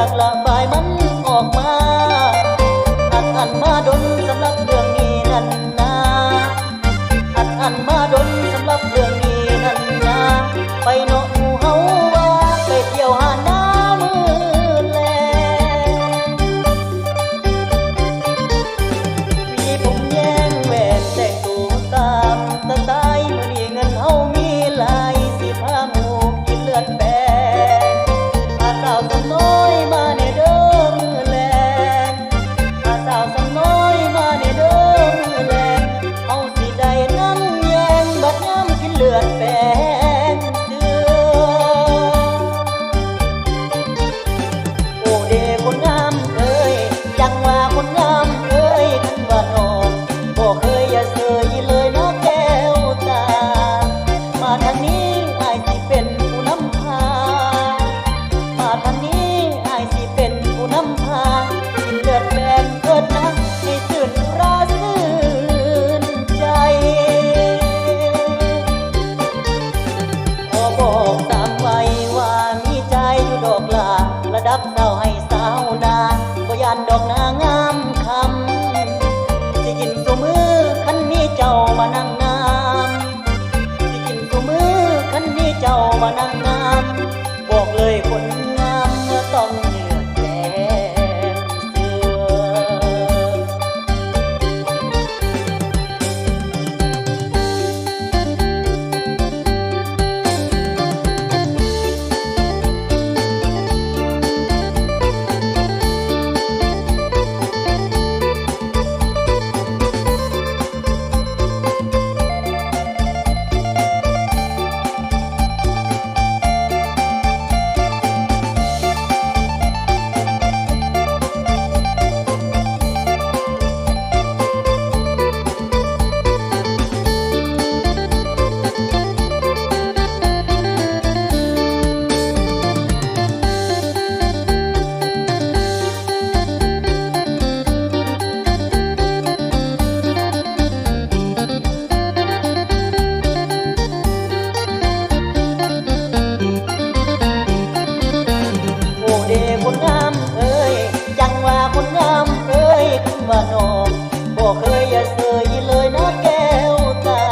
จากละบายมันออกมาอัดอันมาดนสำหรับเรื่องนี้นั่นนาอัดอันมาดนสำหรับเรื่องนี้นั่นนาไปเนาะ งามคำสิกินสุมือคันมีเจ้ามานั่งงามสิกินสุมือคันมีเจ้ามานั่ง ยอย่าเสยเลยนะแก้วตา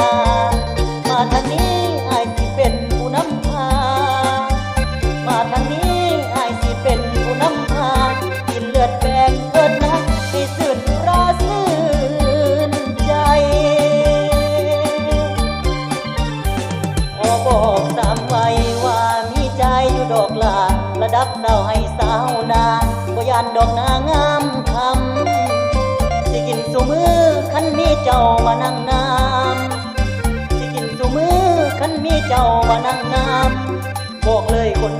มาทางนี้ไอายสิเป็นผู้นำพา มาทางนี้ไอายสิเป็นผู้นำพา กินเลือดแปลงเกิดนะให้สื่นราซื่นใจ ขอบอกตามไว้ว่ามีใจอยู่ดอกลา ระดับสาวให้สาวนาบ่ยานดอกนางามคำสิกินสุมือ ขันมีเจ้ามานั่งน้ที่กินสุมือขันมีเจ้ามานั่งน้ำบอกเลยคน